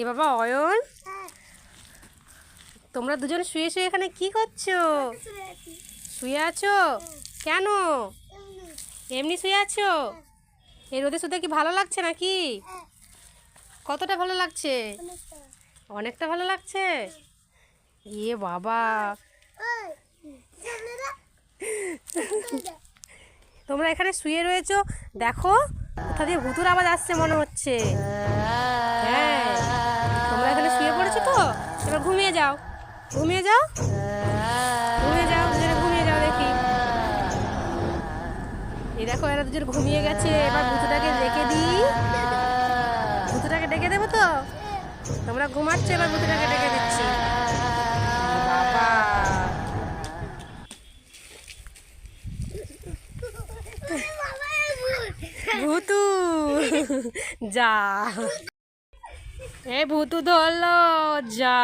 এ বাবা অয়ন। তোমরা দুজন শুয়ে শুয়ে এখানে কি করছ? শুয়ে আছো? কেন? এমনি শুয়ে আছো? এই রোদে শুতে কি ভালো লাগছে নাকি? কতটা ভালো লাগছে? অনেকটা ভালো লাগছে? এ বাবা। তোমরা এখানে শুয়ে রয়েছো। দেখো, কোথা দিয়ে ভুতুর আওয়াজ আসছে মনে হচ্ছে। এবার ঘুমিয়ে যাও। ঘুমিয়ে যাও? ঘুমিয়ে যাও, দুজনে ঘুমিয়ে যাও দেখি। এই দেখো, এরা দুজন ঘুমিয়ে গেছে। এবার ভুতুটাকে ডেকে দিই। ভুতুটাকে ডেকে দেবো তো? তোমরা ঘুমাচ্ছ, এবার ভুতুটাকে ডেকে দিচ্ছি। বাবা। ভূতু, যা। এ ভূতু ধরলো যা